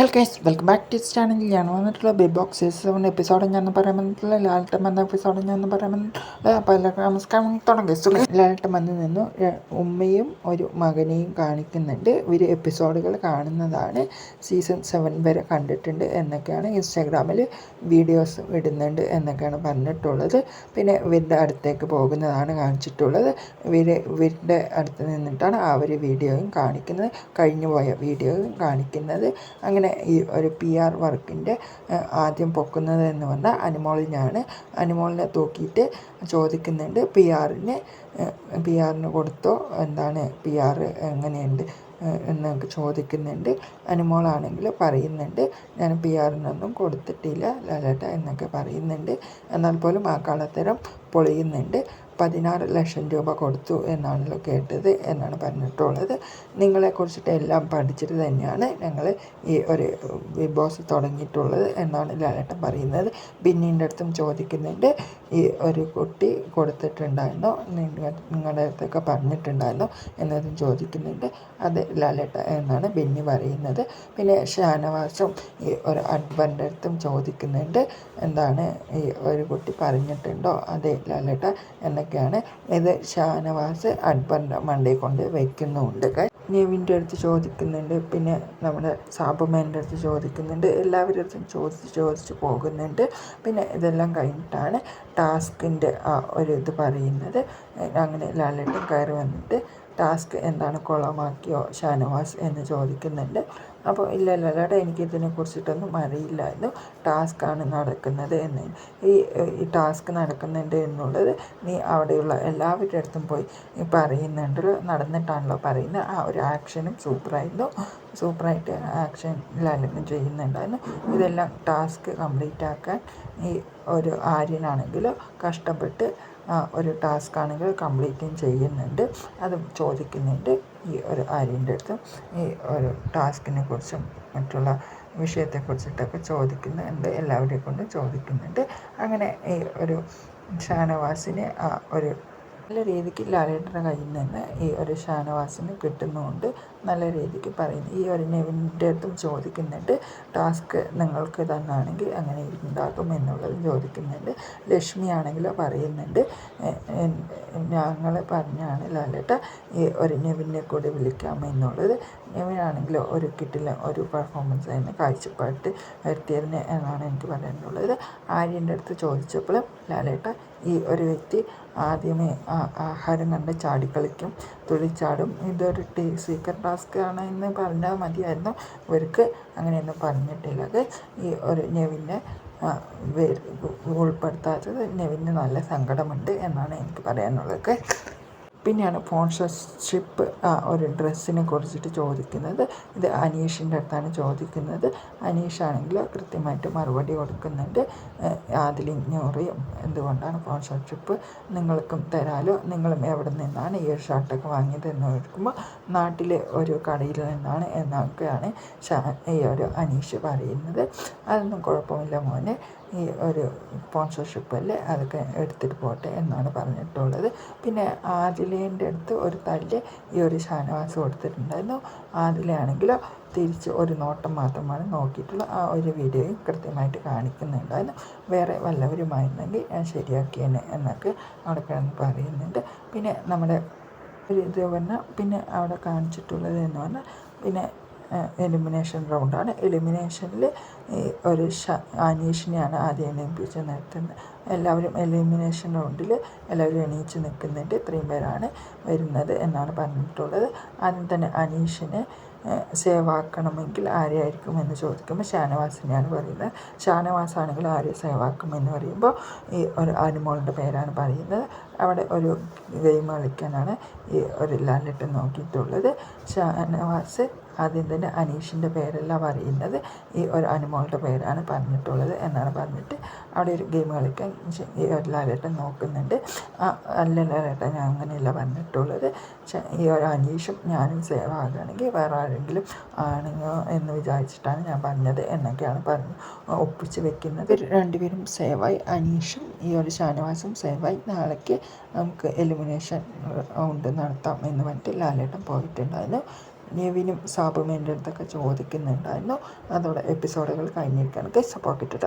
Hello guys welcome back to channel ഞാൻ വന്നിട്ടുള്ള Bigg Boss season seven episode ഞാൻ പറയാൻ വന്നിട്ടുള്ള ലാലട്ടം എന്ന എപ്പിസോഡ് ഞാൻ പറയാൻ വന്നിട്ടുള്ള അപ്പോൾ എല്ലാവർക്കും നമസ്കാരം. തുടങ്ങി. ലാലട്ടം വന്ന് നിന്നു ഉമ്മയും ഒരു മകനെയും കാണിക്കുന്നുണ്ട്. ഇവർ എപ്പിസോഡുകൾ കാണുന്നതാണ്. സീസൺ സെവൻ വരെ കണ്ടിട്ടുണ്ട് എന്നൊക്കെയാണ് ഇൻസ്റ്റാഗ്രാമിൽ വീഡിയോസ് ഇടുന്നുണ്ട് എന്നൊക്കെയാണ് പറഞ്ഞിട്ടുള്ളത്. പിന്നെ ഇവരുടെ അടുത്തേക്ക് പോകുന്നതാണ് കാണിച്ചിട്ടുള്ളത്. ഇവർ ഇവരുടെ അടുത്ത് നിന്നിട്ടാണ് ആ ഒരു വീഡിയോയും കാണിക്കുന്നത്. കഴിഞ്ഞു പോയ വീഡിയോയും കാണിക്കുന്നത്. അങ്ങനെ ഈ ഒരു പി ആർ വർക്കിന്റെ ആദ്യം പൊക്കുന്നത് എന്ന് പറഞ്ഞാൽ അനുമോളിനെയാണ് അനുമോളിനെ തൂക്കിയിട്ട് ചോദിക്കുന്നുണ്ട് പി ആറിന് പി ആറിന് കൊടുത്തോ? എന്താണ് പി ആർ എങ്ങനെയുണ്ട്? എന്നൊക്കെ ചോദിക്കുന്നുണ്ട്. അനുമോളാണെങ്കിൽ പറയുന്നുണ്ട് ഞാൻ പി ആറിനൊന്നും കൊടുത്തിട്ടില്ല ലാലേട്ട എന്നൊക്കെ പറയുന്നുണ്ട്. എന്നാൽ പോലും ആ കള്ളത്തരം പൊളിയുന്നുണ്ട്. പതിനാറ് ലക്ഷം രൂപ കൊടുത്തു എന്നാണല്ലോ കേട്ടത് എന്നാണ് പറഞ്ഞിട്ടുള്ളത്. നിങ്ങളെക്കുറിച്ചിട്ട് എല്ലാം പഠിച്ചിട്ട് തന്നെയാണ് ഞങ്ങൾ ഈ ഒരു ബിഗ് ബോസ് തുടങ്ങിയിട്ടുള്ളത് എന്നാണ് ലാലേട്ടൻ പറയുന്നത്. ബിന്നിന്റെ അടുത്തും ചോദിക്കുന്നുണ്ട് ഈ ഒരു കുട്ടി കൊടുത്തിട്ടുണ്ടായിരുന്നോ? നിങ്ങൾ നിങ്ങളുടെ അടുത്തൊക്കെ പറഞ്ഞിട്ടുണ്ടായിരുന്നോ? എന്നതും ചോദിക്കുന്നുണ്ട്. അത് ലാലേട്ട എന്നാണ് ബിന്നി പറയുന്നത്. പിന്നെ ഷാനവാസും ഈ ഒരു അക്ബറിന്റെ അടുത്തും ചോദിക്കുന്നുണ്ട് എന്താണ് ഈ ഒരു കുട്ടി പറഞ്ഞിട്ടുണ്ടോ? അതെ ലാലേട്ട എന്നൊക്കെയാണ് ഇത് ഷാനവാസ് അക്ബറിന്റെ മണ്ടയിൽ കൊണ്ട് വയ്ക്കുന്നുമുണ്ട് നെവിന്റെ അടുത്ത് ചോദിക്കുന്നുണ്ട്. പിന്നെ നമ്മുടെ സാബുമേന്റെ അടുത്ത് ചോദിക്കുന്നുണ്ട്. എല്ലാവരുടെ അടുത്തും ചോദിച്ച് ചോദിച്ച് പോകുന്നുണ്ട്. പിന്നെ ഇതെല്ലാം കഴിഞ്ഞിട്ടാണ് ടാസ്കിന്റെ ആ ഒരു ഇത് പറയുന്നത്. അങ്ങനെ ലാലേട്ടൻ കയറി വന്നിട്ട് ടാസ്ക് എന്താണ് കുളമാക്കിയോ ഷാനവാസ് എന്ന് ചോദിക്കുന്നുണ്ട്. അപ്പോൾ ഇല്ല ലാലേട്ടാ എനിക്ക് ഇതിനെക്കുറിച്ചിട്ടൊന്നും അറിയില്ലായിരുന്നു. ടാസ്ക്കാണ് നടക്കുന്നത് എന്ന്. ഈ ഈ ടാസ്ക് നടക്കുന്നുണ്ട് എന്നുള്ളത് നീ അവിടെയുള്ള എല്ലാവരുടെ അടുത്തും പോയി പറയുന്നുണ്ടല്ലോ നടന്നിട്ടാണല്ലോ പറയുന്നത്. ആ ഒരു ആക്ഷനും സൂപ്പറായിരുന്നു. സൂപ്പറായിട്ട് ആക്ഷൻ ലാലേട്ടൻ ചെയ്യുന്നുണ്ടായിരുന്നു. ഇതെല്ലാം ടാസ്ക് കംപ്ലീറ്റ് ആക്കാൻ ഈ ഒരു ആര്യനാണെങ്കിൽ കഷ്ടപ്പെട്ട് ഒരു ടാസ്ക് ആണെങ്കിൽ കംപ്ലീറ്റും ചെയ്യുന്നുണ്ട്. അത് ചോദിക്കുന്നുണ്ട് ഈ ഒരു ആര്യന്റെ അടുത്ത്. ഈ ഒരു ടാസ്കിനെ കുറിച്ചും മറ്റുള്ള വിഷയത്തെക്കുറിച്ചിട്ടൊക്കെ ചോദിക്കുന്നുണ്ട്. എല്ലാവരെയും കൊണ്ടും ചോദിക്കുന്നുണ്ട്. അങ്ങനെ ഈ ഒരു ഷാനവാസിന് ആ ഒരു നല്ല രീതിക്ക് ലാലേട്ടന്റെ കയ്യിൽ നിന്ന് ഈ ഒരു ഷാനവാസിന് കിട്ടുന്നുമുണ്ട് നല്ല രീതിക്ക് പറയുന്നു. ഈ ഒരു നെവിന്റെ അടുത്തും ചോദിക്കുന്നുണ്ട്. ടാസ്ക് നിങ്ങൾക്ക് തന്നാണെങ്കിൽ അങ്ങനെ ഉണ്ടാക്കും എന്നുള്ളത് ചോദിക്കുന്നുണ്ട്. ലക്ഷ്മി ആണെങ്കിലോ പറയുന്നുണ്ട്. ഞങ്ങൾ പറഞ്ഞാണ് ലാലേട്ട ഈ ഒരു നെവിനെ കൂടി വിളിക്കാം എന്നുള്ളത്. നെവിനാണെങ്കിൽ ഒരു കിട്ടില്ല ഒരു പെർഫോമൻസ് തന്നെ കാഴ്ചപ്പാട്ട് വരുത്തിയതിന് എന്നാണ് എനിക്ക് പറയാനുള്ളത്. ആര്യന്റെ അടുത്ത് ചോദിച്ചപ്പോൾ ലാലേട്ട ഈ ഒരു വ്യക്തി ആദ്യമേ ആ ആഹാരം കണ്ട് ചാടിക്കളിക്കും തുള്ളിച്ചാടും. ഇതൊരു ടീ സീക്രട്ട് ടാസ്ക് ആണ് എന്ന് പറഞ്ഞാൽ മതിയായിരുന്നു. ഇവർക്ക് അങ്ങനെയൊന്നും പറഞ്ഞിട്ടില്ല. അത് ഈ ഒരു നെവിനെ ഉൾപ്പെടുത്താത്തത് നെവിന് നല്ല സങ്കടമുണ്ട് എന്നാണ് എനിക്ക് പറയാനുള്ളത്. പിന്നെയാണ് സ്പോൺസർഷിപ്പ് ഒരു ഡ്രസ്സിനെ കുറിച്ചിട്ട് ചോദിക്കുന്നത്. ഇത് അനീഷിന്റെ അടുത്താണ് ചോദിക്കുന്നത്. അനീഷാണെങ്കിൽ കൃത്യമായിട്ട് മറുപടി കൊടുക്കുന്നുണ്ട്. അതിൽ അതിലിഞ്ഞൂറിയും എന്തുകൊണ്ടാണ് സ്പോൺസർഷിപ്പ് നിങ്ങൾക്കും തരാലോ? നിങ്ങളും എവിടെ നിന്നാണ് ഈ ഷർട്ടൊക്കെ വാങ്ങിയത് എന്ന് ചോദിക്കുമ്പോൾ നാട്ടിലെ ഒരു കടയിൽ നിന്നാണ് എന്നൊക്കെയാണ് ഈ ഒരു അനീഷ് പറയുന്നത്. അതൊന്നും കുഴപ്പമില്ല മോനെ. ഈ ഒരു സ്പോൺസർഷിപ്പ് അല്ലേ? അതൊക്കെ എടുത്തിട്ട് പോട്ടെ എന്നാണ് പറഞ്ഞിട്ടുള്ളത്. പിന്നെ ആദിലേന്റെ അടുത്ത് ഒരു തല്ല് ഈ ഒരു ഷാനവാസ് കൊടുത്തിട്ടുണ്ടായിരുന്നു. ആദിലയാണെങ്കിലോ തിരിച്ച് ഒരു നോട്ടം മാത്രമാണ് നോക്കിയിട്ടുള്ള ആ ഒരു വീഡിയോയും കൃത്യമായിട്ട് കാണിക്കുന്നുണ്ടായിരുന്നു. വേറെ വല്ലവരുമായിരുന്നെങ്കിൽ ഞാൻ ശരിയാക്കിയേനെ എന്നൊക്കെ അവിടെ കിടന്ന് പറയുന്നുണ്ട്. പിന്നെ നമ്മുടെ ഒരു ഇത് പറഞ്ഞാൽ പിന്നെ അവിടെ കാണിച്ചിട്ടുള്ളത് എന്ന് പറഞ്ഞാൽ പിന്നെ എലിമിനേഷൻ റൗണ്ടാണ് എലിമിനേഷനിൽ ഒരു അനീഷിനെയാണ് ആദ്യം എണീപ്പിച്ച് നിർത്തുന്നത്. എല്ലാവരും എലിമിനേഷൻ റൗണ്ടിൽ എല്ലാവരും എണീച്ച് നിൽക്കുന്നുണ്ട്. ഇത്രയും പേരാണ് വരുന്നത് എന്നാണ് പറഞ്ഞിട്ടുള്ളത്. ആദ്യം തന്നെ അനീഷിനെ സേവ് ആക്കണമെങ്കിൽ ആരെയായിരിക്കും എന്ന് ചോദിക്കുമ്പോൾ ഷാനവാസിനെയാണ് പറയുന്നത്. ഷാനവാസ് ആണെങ്കിൽ ആരെ സേവ് ആക്കും എന്ന് പറയുമ്പോൾ ഈ ഒരു അനുമോളുടെ പേരാണ് പറയുന്നത്. അവിടെ ഒരു ഗെയിം കളിക്കാനാണ് ഈ ഒരു ലാലിട്ട് നോക്കിയിട്ടുള്ളത്. ഷാനവാസ് ആദ്യം തന്നെ അനീഷിന്റെ പേരല്ല പറയുന്നത്. ഈ ഒരു അനുമോളുടെ പേരാണ് പറഞ്ഞിട്ടുള്ളത് എന്നാണ് പറഞ്ഞിട്ട് അവിടെ ഒരു ഗെയിം കളിക്കാൻ ഈ ഒരു ലാലേട്ടൻ നോക്കുന്നുണ്ട്. അല്ല ലാലേട്ടൻ ഞാൻ അങ്ങനെയല്ല പറഞ്ഞിട്ടുള്ളത്. ഈ ഒരു അനീഷും ഞാനും സേവ് ആകുകയാണെങ്കിൽ വേറെ ആരെങ്കിലും ആണെന്നോ എന്ന് വിചാരിച്ചിട്ടാണ് ഞാൻ പറഞ്ഞത് എന്നൊക്കെയാണ് പറഞ്ഞു ഒപ്പിച്ച് വെക്കുന്നത്. രണ്ടുപേരും സേവായി അനീഷും ഈ ഒരു ഷാനവാസും സേവായി നാളേക്ക് നമുക്ക് എലിമിനേഷൻ റൗണ്ട് നടത്താം എന്ന് പറഞ്ഞിട്ട് ലാലേട്ടൻ പോയിട്ടുണ്ടായിരുന്നു നെവിനും സാബും എന്റെ അടുത്തൊക്കെ ചോദിക്കുന്നുണ്ടായിരുന്നു. അതോടെ എപ്പിസോഡുകൾ കഴിഞ്ഞിരിക്കുകയാണ്. ഗൈസ് അപ്പോൾ കിട്ടിട്ട്